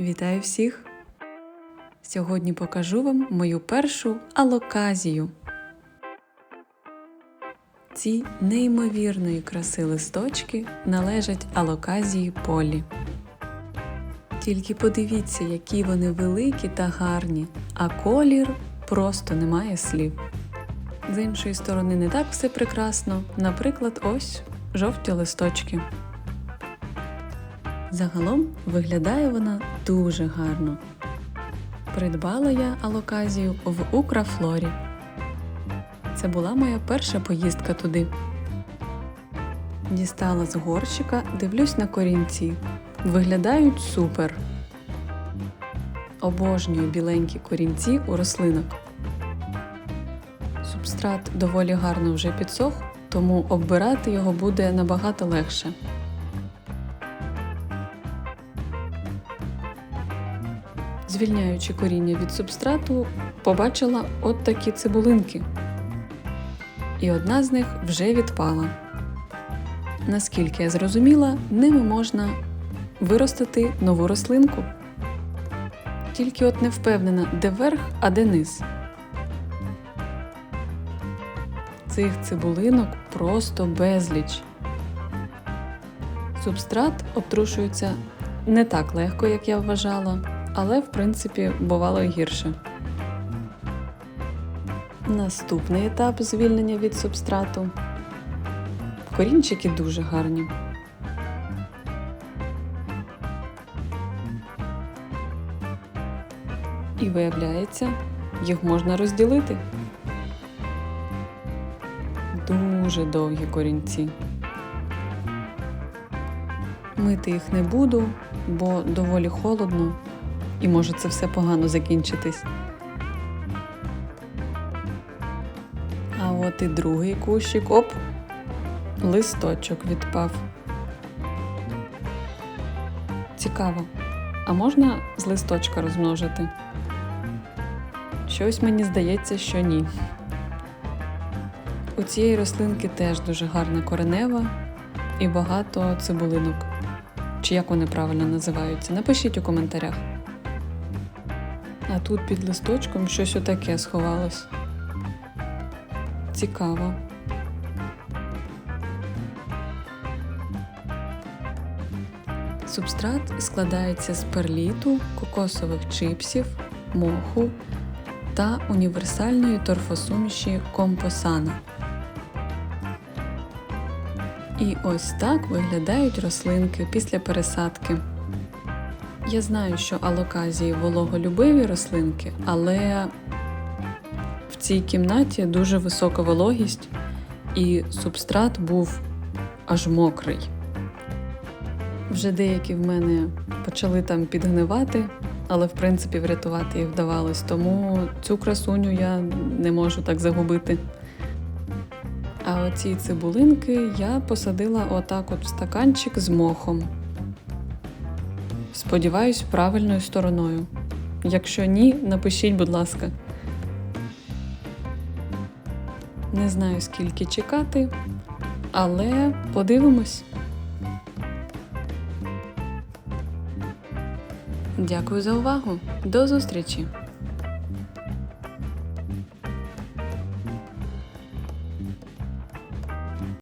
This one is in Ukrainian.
Вітаю всіх! Сьогодні покажу вам мою першу алоказію. Ці неймовірної краси листочки належать алоказії полі. Тільки подивіться, які вони великі та гарні, а колір просто немає слів. З іншої сторони, не так все прекрасно. Наприклад, ось жовті листочки. Загалом виглядає вона дуже гарно. Придбала я алоказію в Украфлорі. Це була моя перша поїздка туди. Дістала з горщика, дивлюсь на корінці. Виглядають супер. Обожнюю біленькі корінці у рослинок. Субстрат доволі гарно вже підсох, тому оббирати його буде набагато легше. Звільняючи коріння від субстрату, побачила от такі цибулинки. І одна з них вже відпала. Наскільки я зрозуміла, ними можна виростити нову рослинку. Тільки от не впевнена, де верх, а де низ. Цих цибулинок просто безліч. Субстрат обтрушується не так легко, як я вважала, але в принципі бувало й гірше. Наступний етап звільнення від субстрату. Корінчики дуже гарні. І виявляється, їх можна розділити. Дуже довгі корінці. Мити їх не буду, бо доволі холодно і може це все погано закінчитись. А от і другий кущик, оп, листочок відпав. Цікаво, а можна з листочка розмножити? Щось мені здається, що ні. У цієї рослинки теж дуже гарна коренева і багато цибулинок. Чи як вони правильно називаються? Напишіть у коментарях. А тут під листочком щось отаке сховалось. Цікаво. Субстрат складається з перліту, кокосових чипсів, моху та універсальної торфосуміші компосана. І ось так виглядають рослинки після пересадки. Я знаю, що алоказії вологолюбиві рослинки, але в цій кімнаті дуже висока вологість, і субстрат був аж мокрий. Вже деякі в мене почали там підгнивати, але в принципі врятувати їх вдавалось, тому цю красуню я не можу так загубити. А оці цибулинки я посадила отак от в стаканчик з мохом. Сподіваюсь, правильною стороною. Якщо ні, напишіть, будь ласка. Не знаю, скільки чекати, але подивимось. Дякую за увагу. До зустрічі!